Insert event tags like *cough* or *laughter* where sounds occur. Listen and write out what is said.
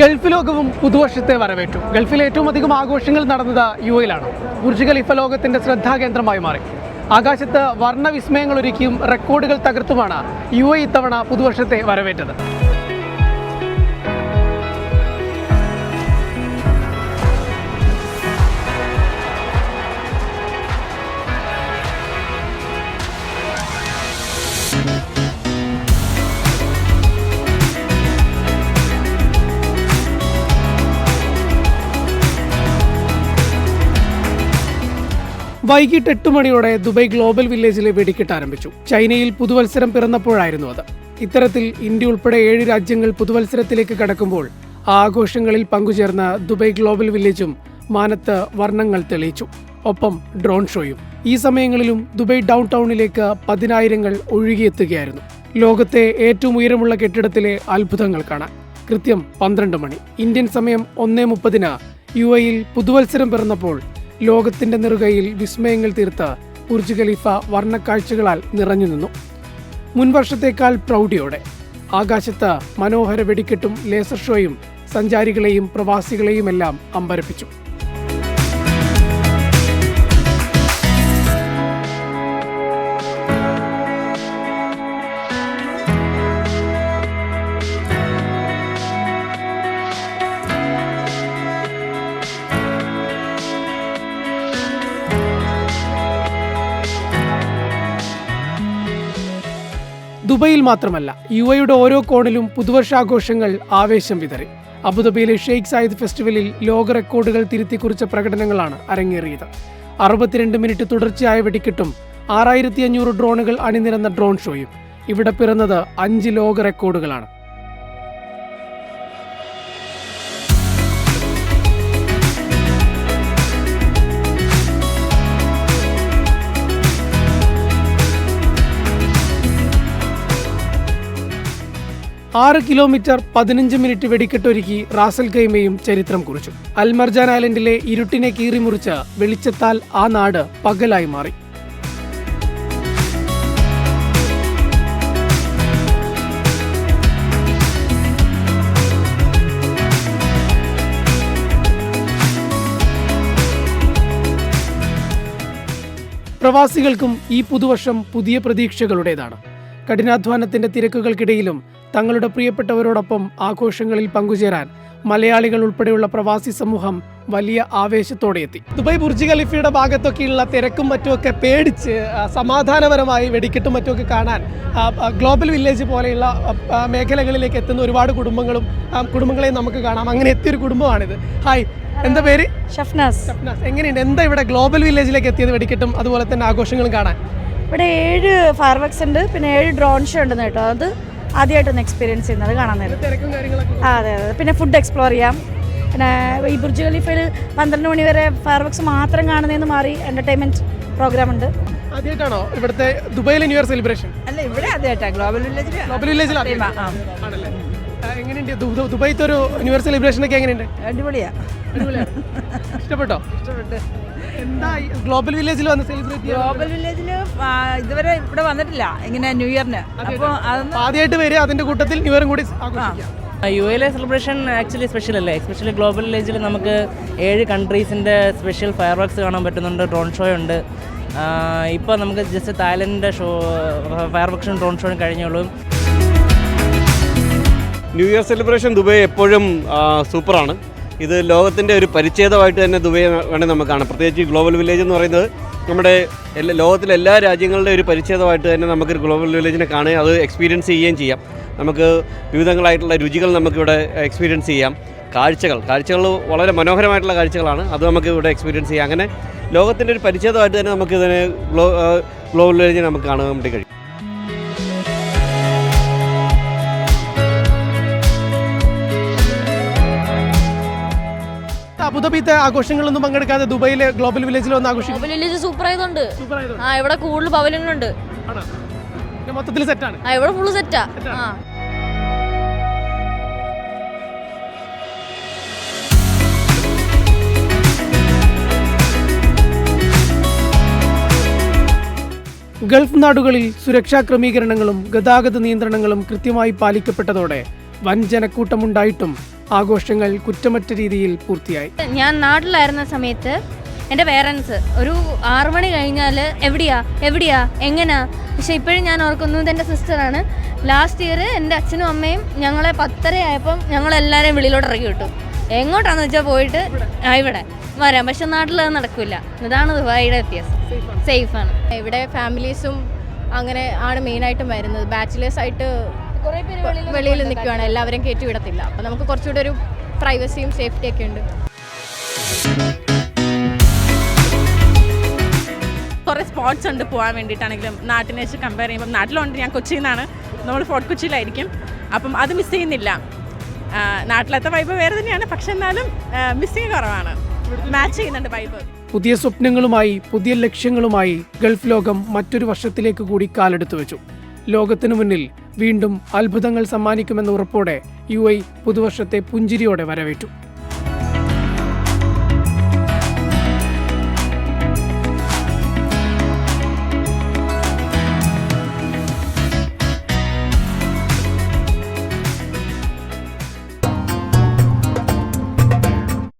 Gulf ലോകവും പുതുവർഷത്തെ വരവേറ്റു. ഗൾഫിൽ ഏറ്റവും അധികം ആഘോഷങ്ങൾ നടന്നത് യു എയിലാണ് ബുർജ് ഖലീഫ ലോകത്തിന്റെ ശ്രദ്ധാകേന്ദ്രമായി മാറി. ആകാശത്ത് വർണവിസ്മയങ്ങൾ ഒരുക്കിയും റെക്കോർഡുകൾ തകർത്തുമാണ് യു എ ഇത്തവണ പുതുവർഷത്തെ വരവേറ്റത്. വൈകിട്ട് എട്ട് മണിയോടെ ദുബൈ ഗ്ലോബൽ വില്ലേജിലെ വെടിക്കെട്ട് ആരംഭിച്ചു. ചൈനയിൽ പുതുവത്സരം പിറന്നപ്പോഴായിരുന്നു അത്. ഇത്തരത്തിൽ ഇന്ത്യ ഉൾപ്പെടെ ഏഴ് രാജ്യങ്ങൾ പുതുവത്സരത്തിലേക്ക് കടക്കുമ്പോൾ ആഘോഷങ്ങളിൽ പങ്കുചേർന്ന ദുബൈ ഗ്ലോബൽ വില്ലേജും മാനത്ത് വർണങ്ങൾ തെളിയിച്ചു. ഒപ്പം ഡ്രോൺ ഷോയും. ഈ സമയങ്ങളിലും ദുബൈ ഡൗൺ ടൗണിലേക്ക് പതിനായിരങ്ങൾ ഒഴുകിയെത്തുകയായിരുന്നു. ലോകത്തെ ഏറ്റവും ഉയരമുള്ള കെട്ടിടത്തിലെ അത്ഭുതങ്ങൾ കാണാൻ. കൃത്യം പന്ത്രണ്ട് മണി. ഇന്ത്യൻ സമയം ഒന്നേ മുപ്പതിന് യു എയിൽ പുതുവത്സരം പിറന്നപ്പോൾ ലോകത്തിന്റെ നെറുകയിൽ വിസ്മയങ്ങൾ തീർത്ത ബുർജ് ഖലീഫ വർണക്കാഴ്ചകളാൽ നിറഞ്ഞു നിന്നു. മുൻവർഷത്തേക്കാൾ പ്രൗഢിയോടെ ആകാശത്ത് മനോഹര വെടിക്കെട്ടും ലേസർ ഷോയും സഞ്ചാരികളെയും പ്രവാസികളെയുമെല്ലാം അമ്പരപ്പിച്ചു. ദുബൈയിൽ മാത്രമല്ല യു എയുടെ ഓരോ കോണിലും പുതുവർഷാഘോഷങ്ങൾ ആവേശം വിതറി. അബുദാബിയിലെ ഷെയ്ഖ് സായിദ് ഫെസ്റ്റിവലിൽ ലോക റെക്കോർഡുകൾ തിരുത്തിക്കുറിച്ച പ്രകടനങ്ങളാണ് അരങ്ങേറിയത്. അറുപത്തിരണ്ട് മിനിറ്റ് തുടർച്ചയായ വെടിക്കെട്ടും ആറായിരത്തി അഞ്ഞൂറ് ഡ്രോണുകൾ അണിനിരന്ന ഡ്രോൺ ഷോയും ഇവിടെ പിറന്നത് അഞ്ച് ലോക റെക്കോർഡുകളാണ്. ആറ് കിലോമീറ്റർ പതിനഞ്ച് മിനിറ്റ് വെടിക്കെട്ടൊരുക്കി റാസൽ കൈമയും ചരിത്രം കുറിച്ചു. അൽമർജാൻ ഐലൻഡിലെ ഇരുട്ടിനെ കീറിമുറിച്ച് വെളിച്ചത്താൽ ആ നാട് പകലായി മാറി. പ്രവാസികൾക്കും ഈ പുതുവർഷം പുതിയ പ്രതീക്ഷകളുടേതാണ്. കഠിനാധ്വാനത്തിന്റെ തിരക്കുകൾക്കിടയിലും തങ്ങളുടെ പ്രിയപ്പെട്ടവരോടൊപ്പം ആഘോഷങ്ങളിൽ പങ്കുചേരാൻ മലയാളികൾ ഉൾപ്പെടെയുള്ള പ്രവാസി സമൂഹം വലിയ ആവേശത്തോടെ എത്തി. ദുബായ് ബുർജ് ഖലീഫയുടെ ഭാഗത്തൊക്കെയുള്ള തിരക്കും മറ്റുമൊക്കെ പേടിച്ച് സമാധാനപരമായി വെടിക്കെട്ടും മറ്റുമൊക്കെ കാണാൻ ഗ്ലോബൽ വില്ലേജ് പോലെയുള്ള മേഖലകളിലേക്ക് എത്തുന്ന ഒരുപാട് കുടുംബങ്ങളും കുടുംബങ്ങളെയും നമുക്ക് കാണാം. അങ്ങനെ എത്തിയൊരു കുടുംബമാണിത്. ഹായ് എന്താ പേര്? ഷഫ്നാസ്. ഷഫ്നാസ്, എങ്ങനെയുണ്ട്? എന്താ ഇവിടെ ഗ്ലോബൽ വില്ലേജിലേക്ക് എത്തിയത് വെടിക്കെട്ടും അതുപോലെ തന്നെ ആഘോഷങ്ങളും കാണാൻ? ഇവിടെ ഏഴ് ഫയർവർക്സ് ഉണ്ട്. പിന്നെ ഏഴ് ഡ്രോൺ ഷോ ഉണ്ട് കേട്ടോ. അത് ആദ്യമായിട്ടൊന്ന് എക്സ്പീരിയൻസ് ചെയ്യുന്നത് കാണാൻ നേരം. അതെ അതെ. പിന്നെ ഫുഡ് എക്സ്പ്ലോർ ചെയ്യാം. പിന്നെ ഈ ബുർജ് ഖലീഫയിൽ പന്ത്രണ്ട് മണി വരെ ഫയർവർക്സ് മാത്രം കാണുന്നതെന്ന് മാറി എന്റർടൈൻമെന്റ് പ്രോഗ്രാം ഉണ്ട്. ആദ്യമായിട്ടാണോ ഇവിടുത്തെ ദുബൈയിലെ ന്യൂ ഇയർ സെലിബ്രേഷൻ അല്ല ഇവിടെ ആദ്യമായിട്ടാണ് ഗ്ലോബൽ വില്ലേജിൽ ഗ്ലോബൽ വില്ലേജിൽ ആണല്ലേ? ആ, എങ്ങനെയുണ്ട്? ദു- ദു- ദുബൈത്തെ ഒരു ന്യൂ ഇയർ സെലിബ്രേഷൻ ഒക്കെ എങ്ങനെയുണ്ട്? അടിപൊളിയാ. *laughs* ഇഷ്ടപ്പെട്ടോ? ഇഷ്ടപ്പെട്ട്. എന്താ ഗ്ലോബൽ വില്ലേജിൽ വന്ന് സെലിബ്രേറ്റ് ഗ്ലോബൽ വില്ലേജിൽ ഇതുവരെ ഇവിടെ വന്നിട്ടില്ല. ഇങ്ങനെ ന്യൂ ഇയറിന് അപ്പോൾ ആദ്യമായിട്ട് വരിക അതിന്റെ കൂട്ടത്തിൽ ന്യൂ ഇയറും കൂടി യു എയിലെ സെലിബ്രേഷൻ ആക്ച്വലി സ്പെഷ്യൽ അല്ലേ? എസ്പെഷ്യലി ഗ്ലോബൽ വില്ലേജിൽ നമുക്ക് ഏഴ് കൺട്രീസിന്റെ സ്പെഷ്യൽ ഫയർ വർക്ക്സ് കാണാൻ പറ്റുന്നുണ്ട് ഡ്രോൺ ഷോ ഉണ്ട്. ഇപ്പോൾ നമുക്ക് ജസ്റ്റ് തായ്ലൻഡിന്റെ ഷോ ഫയർ വർക്ക്സും ഡ്രോൺ ഷോയും കഴിഞ്ഞുള്ളൂ ന്യൂ ഇയർ സെലിബ്രേഷൻ ദുബൈ എപ്പോഴും സൂപ്പറാണ് ഇത് ലോകത്തിന്റെ ഒരു പരിച്ഛേദമായിട്ട് തന്നെ ദുബൈ വേണമെങ്കിൽ നമുക്ക് കാണാം. പ്രത്യേകിച്ച് ഗ്ലോബൽ വില്ലേജ് എന്ന് പറയുന്നത് നമ്മുടെ എല്ലാ ലോകത്തിലെ എല്ലാ രാജ്യങ്ങളുടെ ഒരു പരിച്ഛേദമായിട്ട് തന്നെ നമുക്ക് ഗ്ലോബൽ വില്ലേജിനെ കാണുകയും അത് എക്സ്പീരിയൻസ് ചെയ്യുകയും ചെയ്യാം. നമുക്ക് വിവിധങ്ങളായിട്ടുള്ള രുചികൾ നമുക്കിവിടെ എക്സ്പീരിയൻസ് ചെയ്യാം. കാഴ്ചകൾ കാഴ്ചകൾ വളരെ മനോഹരമായിട്ടുള്ള കാഴ്ചകളാണ്. അത് നമുക്ക് ഇവിടെ എക്സ്പീരിയൻസ് ചെയ്യാം. അങ്ങനെ ലോകത്തിന്റെ ഒരു പരിച്ഛേദമായിട്ട് തന്നെ നമുക്കിതിനെ ഗ്ലോ ഗ്ലോബൽ വില്ലേജിനെ നമുക്ക് കാണാൻ വേണ്ടി കഴിയും. അബുദാബിത്തെ ആഘോഷങ്ങളൊന്നും പങ്കെടുക്കാതെ ദുബൈയിലെ ഗ്ലോബൽ വില്ലേജിൽ വന്ന് ആഘോഷിക്കും. വില്ലേജ് സൂപ്പർ ആയതുകൊണ്ട് ആ ഇവിടെ കൂടുതൽ പവലിനുണ്ട് മൊത്തത്തിൽ സെറ്റാണ് ആ ഇവിടെ ഫുള്ള് സെറ്റാ ആ. ഗൾഫ് നാടുകളിൽ സുരക്ഷാ ക്രമീകരണങ്ങളും ഗതാഗത നിയന്ത്രണങ്ങളും കൃത്യമായി പാലിക്കപ്പെട്ടതോടെ വൻ ജനക്കൂട്ടമുണ്ടായിട്ടും ആഘോഷങ്ങൾ കുറ്റമറ്റ രീതിയിൽ പൂർത്തിയായി. ഞാൻ നാട്ടിലായിരുന്ന സമയത്ത് എന്റെ പേരൻസ് ഒരു ആറു മണി കഴിഞ്ഞാൽ എവിടെയാ എവിടെയാ എങ്ങനെയാ പക്ഷെ ഇപ്പോഴും ഞാൻ ഓർക്കുന്നത് എന്റെ സിസ്റ്ററാണ് ലാസ്റ്റ് ഇയർ എന്റെ അച്ഛനും അമ്മയും ഞങ്ങളെ പത്തര ആയപ്പം ഞങ്ങളെല്ലാവരെയും വെളിയിലോട്ട് ഇറക്കി വിട്ടു. എങ്ങോട്ടാന്ന് വെച്ചാൽ പോയിട്ട് ആ, ഇവിടെ വരാം. പക്ഷെ നാട്ടിൽ അത് നടക്കില്ല ഇതാണ് ദുബായിയുടെ വ്യത്യാസം. സേഫാണ് ഇവിടെ ഫാമിലീസും അങ്ങനെ ആണ് മെയിനായിട്ടും വരുന്നത്. ബാച്ചിലേഴ്സ് ആയിട്ട് കുറേ പേര് വെളിയിൽ നിൽക്കുകയാണ് എല്ലാവരും കയറ്റി വിടത്തില്ല. അപ്പോൾ നമുക്ക് കുറച്ചുകൂടെ ഒരു പ്രൈവസിയും സേഫ്റ്റിയൊക്കെ ഉണ്ട്. കുറേ സ്പോട്ട്സ് ഉണ്ട് പോകാൻ വേണ്ടിയിട്ടാണെങ്കിലും നാട്ടിനെ വെച്ച് കമ്പയർ ചെയ്യുമ്പോൾ നാട്ടിലുണ്ട് ഞാൻ കൊച്ചിയിൽ നിന്നാണ് നമ്മൾ ഫോർട്ട് കൊച്ചിയിലായിരിക്കും. അപ്പം അത് മിസ് ചെയ്യുന്നില്ല. നാട്ടിലത്തെ വൈബ് വേറെ തന്നെയാണ്. പക്ഷെ എന്നാലും മിസ്സിങ് കുറവാണ്. മാച്ച് ചെയ്യുന്നുണ്ട് വൈബ് പുതിയ സ്വപ്നങ്ങളുമായി പുതിയ ലക്ഷ്യങ്ങളുമായി ഗൾഫ് ലോകം മറ്റൊരു വർഷത്തിലേക്ക് കൂടി കാലെടുത്തു വെച്ചു. ലോകത്തിനു മുന്നിൽ വീണ്ടും അത്ഭുതങ്ങൾ സമ്മാനിക്കുമെന്ന ഉറപ്പോടെ യു ഐ പുതുവർഷത്തെ പുഞ്ചിരിയോടെ വരവേറ്റു